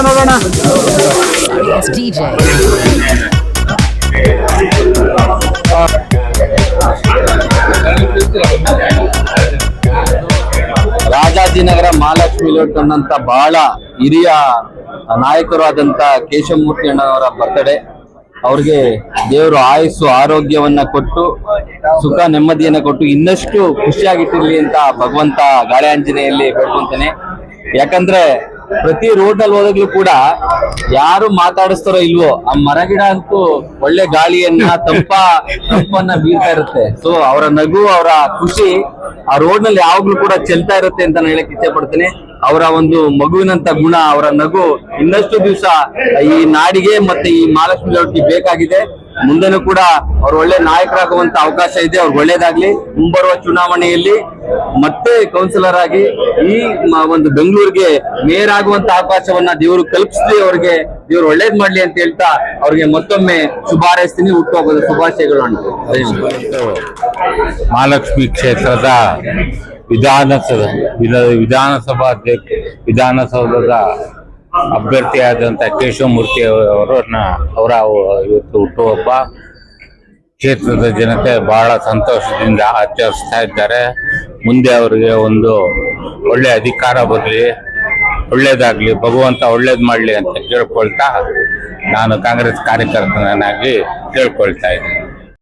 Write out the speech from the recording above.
ನೋಡೋಣ. ರಾಜಾಜಿನಗರ ಮಹಾಲಕ್ಷ್ಮಿ ಲೋಟ್ ಅನ್ನಂತ ಬಹಳ ಹಿರಿಯ ನಾಯಕರು ಆದಂತ ಕೇಶವಮೂರ್ತಿ ಅಣ್ಣವರ ಬರ್ತಡೆ ಅವ್ರಿಗೆ ದೇವರು ಆಯಸ್ಸು ಆರೋಗ್ಯವನ್ನ ಕೊಟ್ಟು ಸುಖ ನೆಮ್ಮದಿಯನ್ನ ಕೊಟ್ಟು ಇನ್ನಷ್ಟು ಖುಷಿಯಾಗಿಟ್ಟಿರ್ಲಿ ಅಂತ ಭಗವಂತ ಗಾಳಿ ಅಂಜನೆಯಲ್ಲಿ ಬೇಡ್ಕೊಂತೇನೆ. ಯಾಕಂದ್ರೆ ಪ್ರತಿ ರೋಡ್ನಲ್ಲಿ ಹೋದಾಗ್ಲೂ ಕೂಡ ಯಾರು ಮಾತಾಡಿಸ್ತಾರೋ ಇಲ್ವೋ, ಆ ಮರಗಿಡ ಅಂತೂ ಒಳ್ಳೆ ಗಾಳಿಯನ್ನ, ತಂಪ, ತಂಪನ್ನ ಬೀಳ್ತಾ ಇರುತ್ತೆ. ಸೊ ಅವರ ನಗು, ಅವರ ಖುಷಿ ಆ ರೋಡ್ನಲ್ಲಿ ಯಾವಾಗ್ಲೂ ಕೂಡ ಚೆಲ್ತಾ ಇರುತ್ತೆ ಅಂತ ನಾನು ಹೇಳಕ್ ಇಚ್ಛೆ ಪಡ್ತೀನಿ. ಅವರ ಒಂದು ಮಗುವಿನಂತ ಗುಣ, ಅವರ ನಗು ಇನ್ನಷ್ಟು ದಿವಸ ಈ ನಾಡಿಗೆ ಮತ್ತೆ ಈ ಮಹಾಲಕ್ಷ್ಮಿ ಲೇಔಟ್ಗೆ ಬೇಕಾಗಿದೆ. ಮುಂದೆನೂ ಕೂಡ ಅವ್ರು ಒಳ್ಳೆ ನಾಯಕರಾಗುವಂತ ಅವಕಾಶ ಇದೆ ಅವ್ರಿಗೆ ಒಳ್ಳೇದಾಗ್ಲಿ. ಮುಂಬರುವ ಚುನಾವಣೆಯಲ್ಲಿ ಮತ್ತೆ ಕೌನ್ಸಿಲರ್ ಆಗಿ ಈ ಒಂದು ಬೆಂಗಳೂರಿಗೆ ಮೇಯರ್ ಆಗುವಂತ ಅವಕಾಶವನ್ನ ದೇವರು ಕಲ್ಪಿಸ್ಲಿ, ಅವ್ರಿಗೆ ದೇವ್ರು ಒಳ್ಳೇದ್ ಮಾಡ್ಲಿ ಅಂತ ಹೇಳ್ತಾ ಅವ್ರಿಗೆ ಮತ್ತೊಮ್ಮೆ ಶುಭ ಹಾರೈಸ್ತೀನಿ ಹುಟ್ಟುಹಬ್ಬದ ಶುಭಾಶಯಗಳು ಅಂತ ಮಹಾಲಕ್ಷ್ಮಿ ಕ್ಷೇತ್ರದ ವಿಧಾನಸಭಾ. ವಿಧ- ವಿಧಾನಸಭಾ ವಿಧಾನಸೌಧದ ಅಭ್ಯರ್ಥಿಯಾದಂಥ ಕೇಶವಮೂರ್ತಿ ಅವರನ್ನ ಅವರ ಇವತ್ತು ಹುಟ್ಟುಹಬ್ಬ. ಕ್ಷೇತ್ರದ ಜನತೆ ಬಹಳ ಸಂತೋಷದಿಂದ ಆಚರಿಸ್ತಾ ಇದ್ದಾರೆ. ಮುಂದೆ ಅವರಿಗೆ ಒಂದು ಒಳ್ಳೆ ಅಧಿಕಾರ ಬರಲಿ. ಒಳ್ಳೇದಾಗ್ಲಿ, ಭಗವಂತ ಒಳ್ಳೇದು ಮಾಡಲಿ ಅಂತ ಕೇಳ್ಕೊಳ್ತಾ ನಾನು ಕಾಂಗ್ರೆಸ್ ಕಾರ್ಯಕರ್ತನಾಗಿ ಕೇಳ್ಕೊಳ್ತಾ ಇದ್ದೀನಿ.